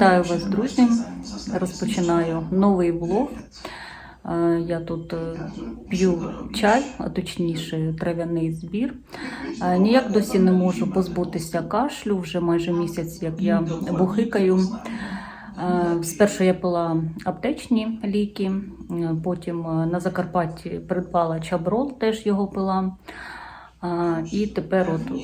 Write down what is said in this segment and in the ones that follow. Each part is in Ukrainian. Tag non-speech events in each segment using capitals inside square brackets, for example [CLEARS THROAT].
Вітаю вас, друзі! Розпочинаю новий влог. Е, Я тут е, п'ю чай, а точніше трав'яний збір. Е, Ніяк досі не можу позбутися кашлю, вже майже місяць, як я бухикаю. Спершу я пила аптечні ліки, потім на Закарпатті придбала чаброл, теж його пила. А, І тепер от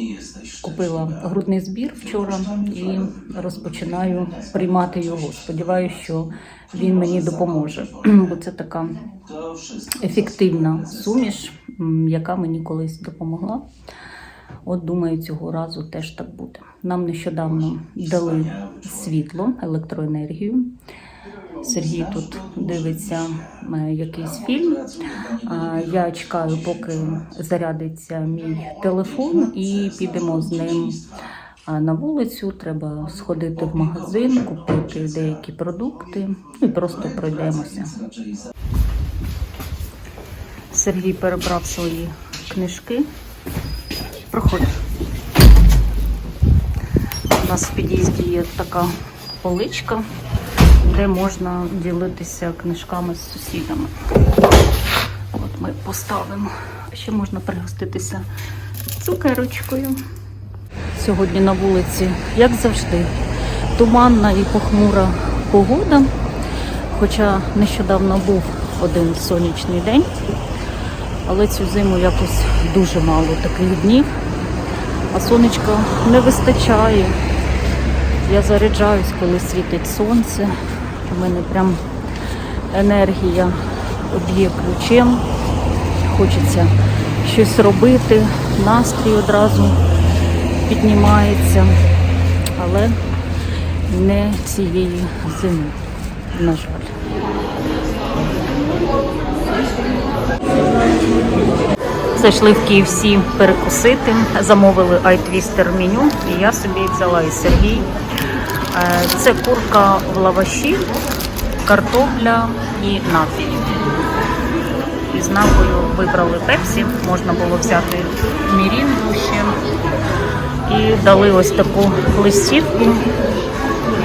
купила грудний збір вчора і розпочинаю приймати його. Сподіваюся, що він мені допоможе, бо це така ефективна суміш, яка мені колись допомогла. От думаю, цього разу теж так буде. Нам нещодавно дали світло, електроенергію. Сергій тут дивиться е, якийсь фільм. Я чекаю, поки зарядиться мій телефон, і підемо з ним на вулицю. Треба сходити в магазин, купити деякі продукти і просто пройдемося. Сергій перебрав свої книжки. Проходь. У нас в під'їзді є така поличка, де можна ділитися книжками з сусідами. От ми поставимо. Ще можна пригоститися цукерочкою. Сьогодні на вулиці, як завжди, туманна і похмура погода. Хоча нещодавно був один сонячний день, але цю зиму якось дуже мало таких днів, а сонечка не вистачає. Я заряджаюсь, коли світить сонце. У мене прям енергія об'є ключем. Хочеться щось робити, настрій одразу піднімається, але не цієї зими, на жаль. Зайшли в KFC перекусити, замовили айтвістер меню, і я собі взяла і Сергій. Е, Це курка в лаваші, картопля і напій. Із напою вибрали пепсі, можна було взяти мірінду ще. І дали ось таку листівку,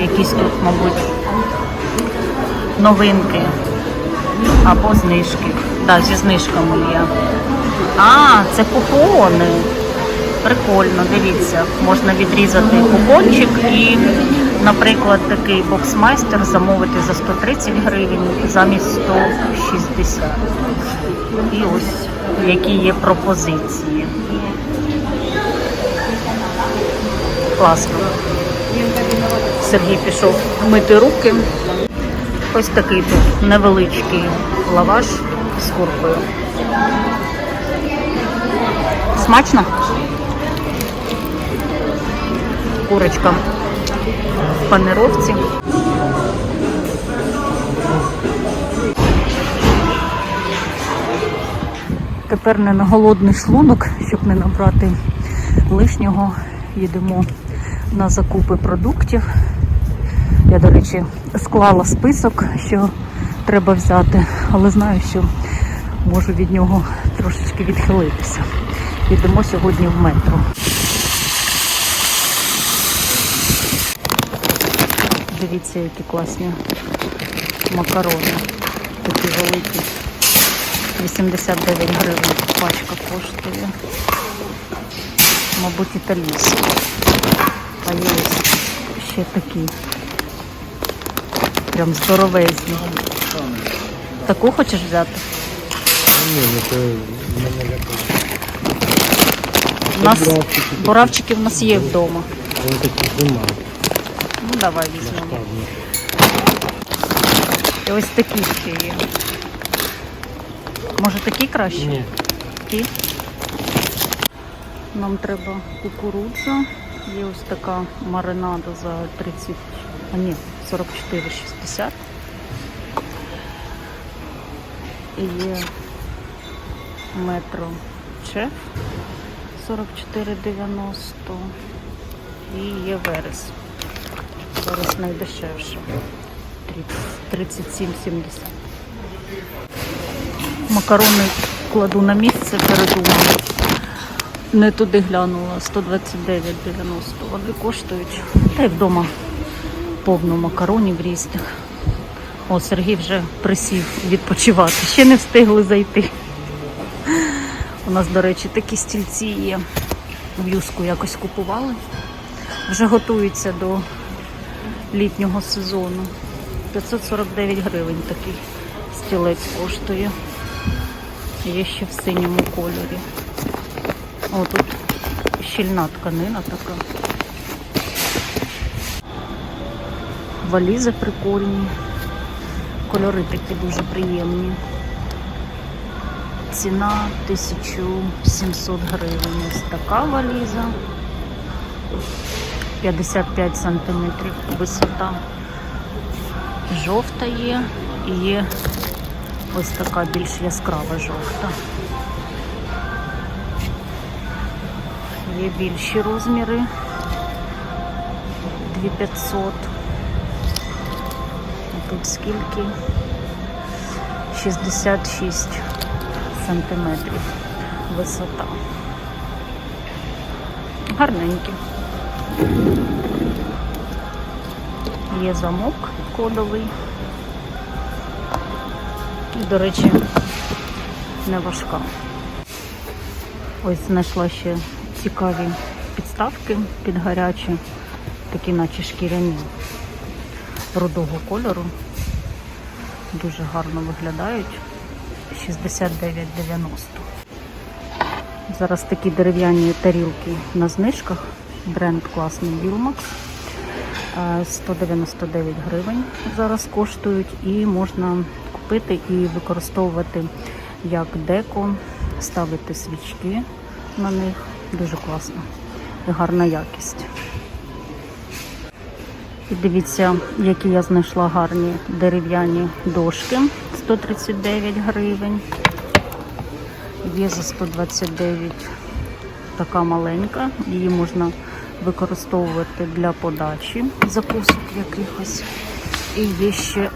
якісь тут, мабуть, новинки або знижки. Так, зі знижками є. А, це купони. Прикольно, дивіться, можна відрізати купончик і, наприклад, такий боксмайстер замовити за 130 гривень замість 160. І ось які є пропозиції. Класно. Сергій пішов мити руки. Ось такий тут невеличкий лаваш з куркою. Смачно? Курочка в панировці. Тепер не на голодний шлунок, щоб не набрати лишнього. Їдемо на закупи продуктів. Я, до речі, склала список, що треба взяти, але знаю, що можу від нього трошечки відхилитися. Йдемо сьогодні в метро. Дивіться, які класні макарони. Такі великі. 89 гривень пачка коштує. Мабуть, італійські. А є ще такі. Прям здоровезні. Таку хочеш взяти? Ні, ну це мене якось. У нас Буравчики в нас є вдома. Вони такі нема. Ну давай візьмемо. І ось такі ще є. Може такі краще? Ні. Такі. Нам треба кукурудза. Є ось така маринада за 30, а ні, 44,60. І є метро чеф 44,90. І є верес. Зараз найдешевше. 37,70. Макарони кладу на місце, передумала. Не туди глянула, 129,90 вони коштують. Та й вдома повно макаронів різних. О, Сергій вже присів відпочивати. Ще не встигли зайти. У нас, до речі, такі стільці є. В юску якось купували. Вже готуються до літнього сезону. 549 гривень такий стілець коштує. Є ще в синьому кольорі. О, тут щільна тканина така. Валізи прикольні. Кольори такі дуже приємні. Ціна 1700 гривень. Ось така валіза. 55 сантиметрів висота. Жовта є і є ось така більш яскрава жовта. Є більші розміри 2500. А тут скільки? 66 сантиметрів висота. Гарненькі. Є замок кодовий. І, до речі, не важка. Ось знайшла ще цікаві підставки під гарячі, такі наче шкіряні рудого кольору. Дуже гарно виглядають. 69,90. Зараз такі дерев'яні тарілки на знижках. Бренд класний. Е, 199 гривень зараз коштують і можна купити і використовувати як деко, ставити свічки на них. Дуже класно і гарна якість. І дивіться, які я знайшла гарні дерев'яні дошки. 139 гривень. Є за 129 така маленька. Її можна використовувати для подачі закусок якихось. І є ще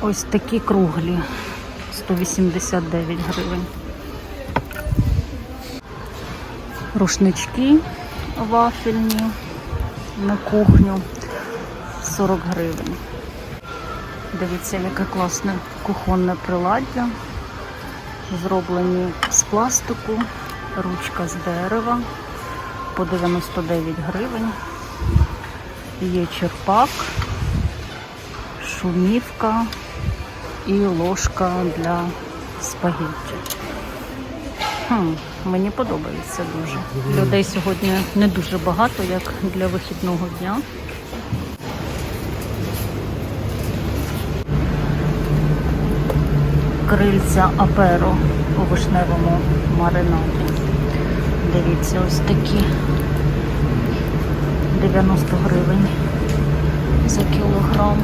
ось такі круглі 189 гривень. Рушнички вафельні на кухню 40 гривень. Дивіться, яке класне кухонне приладдя. Зроблені з пластику, ручка з дерева по 99 гривень. Є черпак, шумівка і ложка для спагетті. Хм, мені подобається дуже. Людей сьогодні не дуже багато, як для вихідного дня. Крильця аперо у вишневому маринаді. Дивіться, ось такі 90 гривень за кілограм.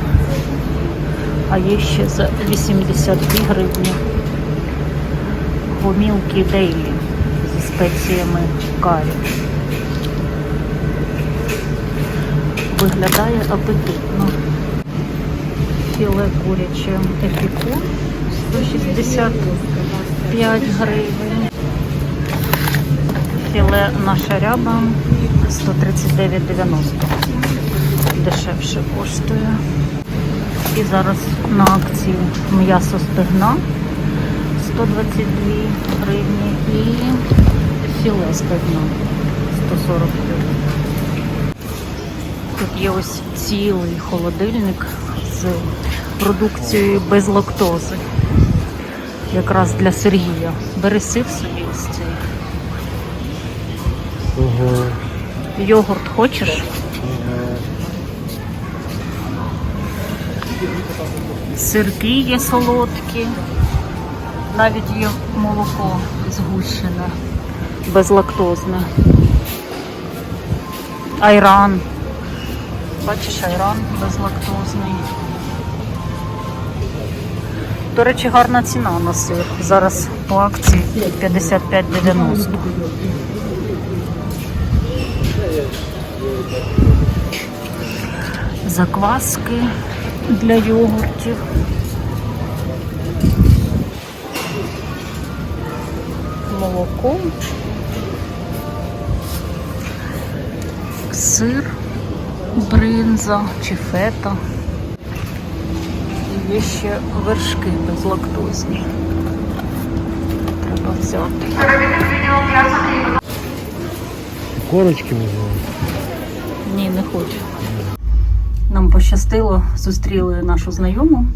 А є ще за 82 гривні гомілки дейлі зі спеціями карі. Виглядає апетитно. Філе куряче епікур 165 гривень. Філе наша ряба 139,90. Дешевше коштує. І зараз на акції м'ясо стегна 122 гривні і філе стегна 140 гривень. Тут є ось цілий холодильник з продукцією без лактози. Якраз для Сергія. Бери сир собі Ого. Йогурт хочеш? Ага. Сирки є солодкі, навіть є молоко згущене, безлактозне. Айран. Бачиш, айран безлактозний. До речі, гарна ціна на сир. Зараз по акції 55,90. Закваски для йогуртів. Молоко. Сир бринза чи фета. І є ще вершки безлактозні. Треба взяти. Корочки можна. Ні, не хочу. Нам пощастило, зустріли нашу знайому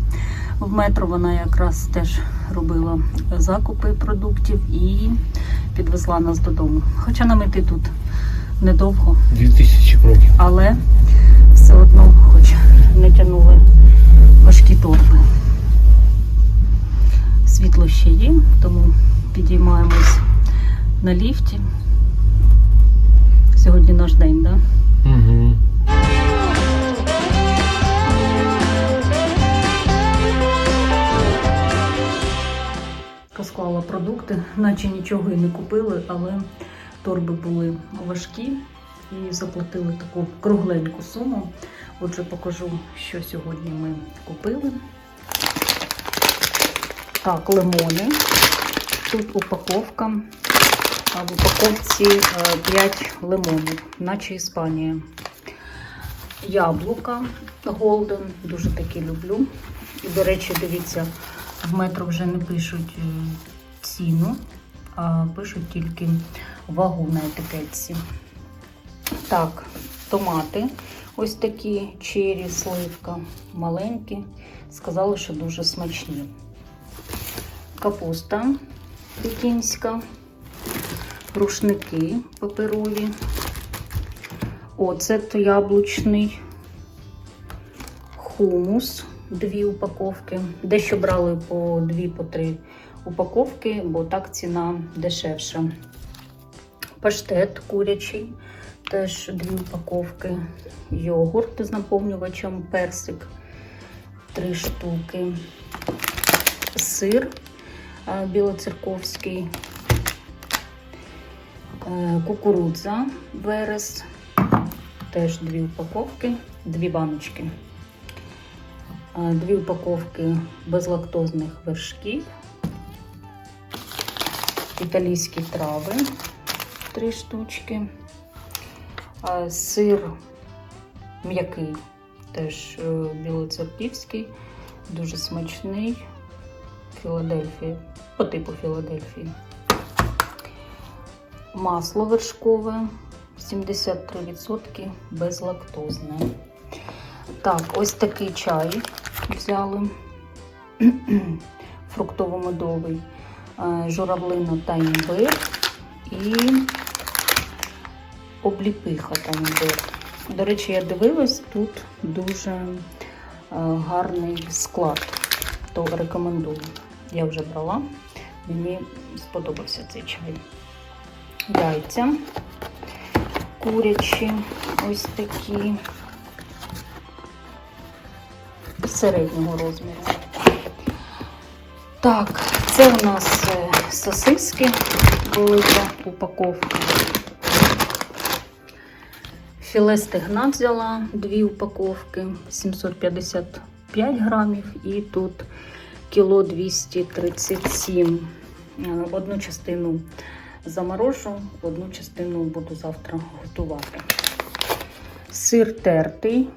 в метро. Вона якраз теж робила закупи продуктів і підвезла нас додому. Хоча нам іти тут недовго, 2000 кроків. але все одно хоч не тягнули важкі торби. Світло ще є, тому підіймаємось на ліфті. Сьогодні наш день, так? Да? Угу. Розклала продукти, наче нічого і не купили, але торби були важкі і заплатили таку кругленьку суму. Отже, покажу, що сьогодні ми купили. Так, лимони. Тут упаковка. В упаковці 5 лимонів, наче Іспанія. Яблука Голден, дуже такі люблю. І, до речі, дивіться, в метро вже не пишуть е, ціну, а пишуть тільки вагу на етикетці. Так, томати. Ось такі чері, сливка, маленькі. Сказали, що дуже смачні. Капуста пекінська, рушники паперові, оцет яблучний, хумус, дві упаковки. Дещо брали по дві, по три упаковки, бо так ціна дешевша. Паштет курячий, теж дві упаковки. Йогурт з наповнювачем, персик, три штуки. Сир білоцерковський, кукурудза верес, теж дві упаковки, дві баночки. Е, Дві упаковки безлактозних вершків, італійські трави, три штучки, Е, сир м'який, теж е, білоцерківський, дуже смачний, Філадельфія, по типу Філадельфії. Масло вершкове 73% безлактозне. Так, ось такий чай взяли. [CLEARS THROAT] Фруктово-медовий, е, журавлина та імбир і обліпиха та імбир. До речі, я дивилась, тут дуже е, гарний склад, то рекомендую. Я вже брала, мені сподобався цей чай. Яйця курячі, ось такі середнього розміру. Так, це у нас е, сосиски, велика упаковка. Філе стегна взяла дві упаковки, 755 грамів, і тут кіло 237. Е, Одну частину заморожу, одну частину буду завтра готувати. Сир тертий,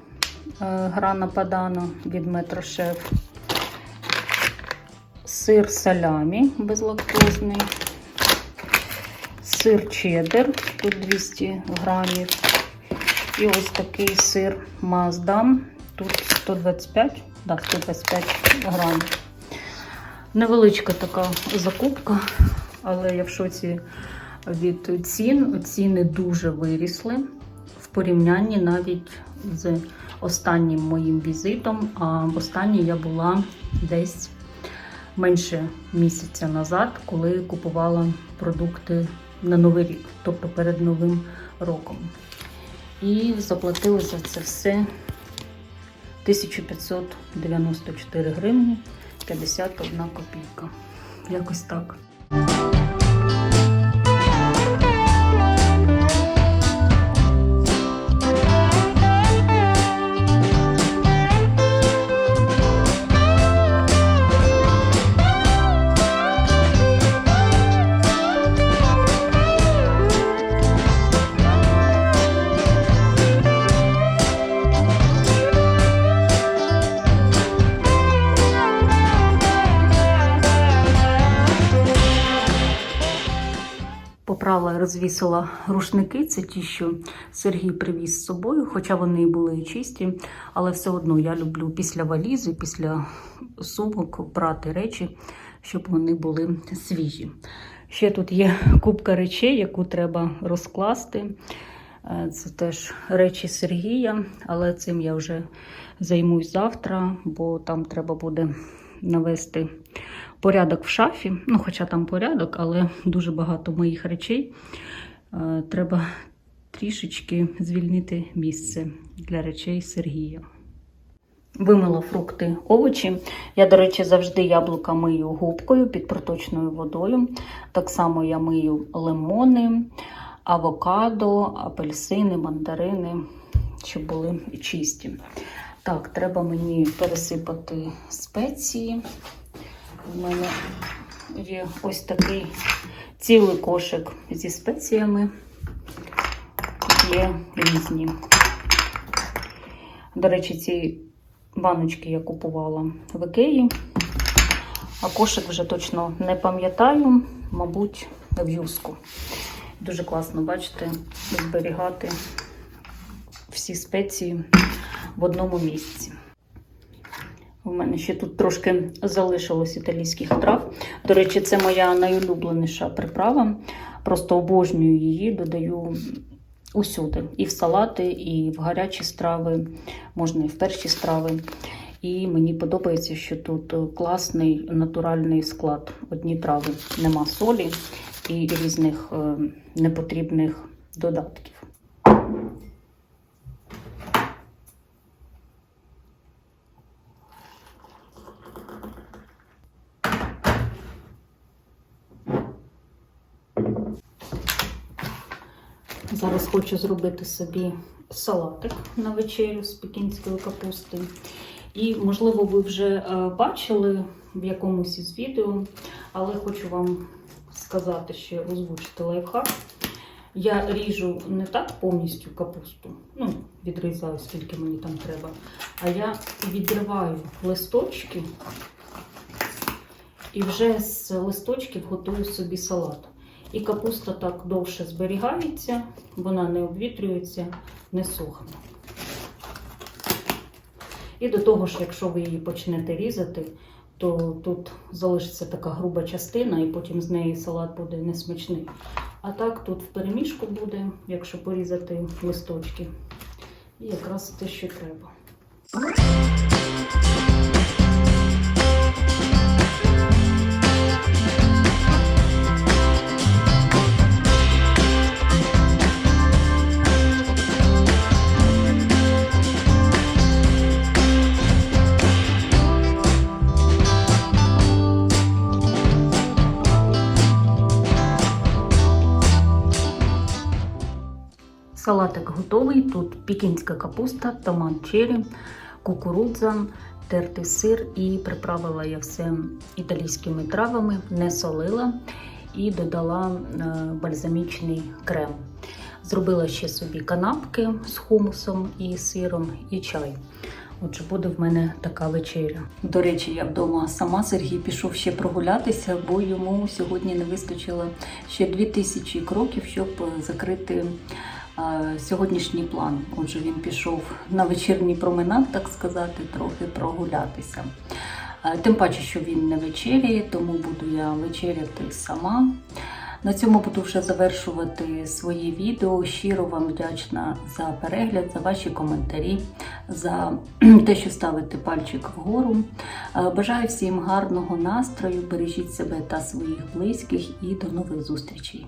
е, грана падано від метрошеф. Сир салямі безлактозний. Сир чеддер, тут 200 грамів. І ось такий сир Маздам, тут 125, да, 125 грамів. Невеличка така закупка, але я в шоці від цін. Ціни дуже вирісли в порівнянні навіть з останнім моїм візитом. А в останній я була десь менше місяця назад, коли купувала продукти на Новий рік, тобто перед Новим роком. І заплатила за це все 1594 гривні 51 копійка. Якось так. Розвісила рушники. Це ті, що Сергій привіз з собою, хоча вони і були чисті, але все одно я люблю після валізи, після сумок прати речі, щоб вони були свіжі. Ще тут є купка речей, яку треба розкласти. Е, Це теж речі Сергія, але цим я вже займусь завтра, бо там треба буде навести порядок в шафі. Ну, хоча там порядок, але дуже багато моїх речей. Е, Треба трішечки звільнити місце для речей Сергія. Вимила фрукти, овочі. Я, до речі, завжди яблука мию губкою під проточною водою. Так само я мию лимони, авокадо, апельсини, мандарини, щоб були чисті. Так, треба мені пересипати спеції. У мене є ось такий цілий кошик зі спеціями. Є різні. До речі, ці баночки я купувала в Ікеї, а кошик вже точно не пам'ятаю, мабуть, в юску. Дуже класно, бачите, зберігати всі спеції в одному місці. У мене ще тут трошки залишилось італійських трав. До речі, це моя найулюбленіша приправа. Просто обожнюю її, додаю усюди. І в салати, і в гарячі страви, можна і в перші страви. І мені подобається, що тут класний натуральний склад. Одні трави, нема солі і різних е, непотрібних додатків. Зараз хочу зробити собі салатик на вечерю з пекінської капусти. І, можливо, ви вже е, бачили в якомусь із відео, але хочу вам сказати, ще озвучити лайфхак. Я ріжу не так повністю капусту, ну, відрізаю, скільки мені там треба, а я відриваю листочки і вже з листочків готую собі салат. І капуста так довше зберігається, вона не обвітрюється, не сохне. І до того ж, якщо ви її почнете різати, то тут залишиться така груба частина, і потім з неї салат буде несмачний. А так тут в переміжку буде, якщо порізати листочки. І якраз те, що треба. Тут пікінська капуста, томат черрі, кукурудза, тертий сир і приправила я все італійськими травами, не солила і додала е, бальзамічний крем. Зробила ще собі канапки з хумусом і сиром і чай. Отже, буде в мене така вечеря. До речі, я вдома сама Сергій пішов ще прогулятися, бо йому сьогодні не вистачило ще 2000 кроків, щоб закрити сьогоднішній план. Отже, він пішов на вечірній променад, так сказати, трохи прогулятися. Тим паче, що він не вечеряє, тому буду я вечеряти сама. На цьому буду вже завершувати своє відео. Щиро вам вдячна за перегляд, за ваші коментарі, за [CLEARS THROAT] те, що ставите пальчик вгору. Бажаю всім гарного настрою, бережіть себе та своїх близьких і до нових зустрічей.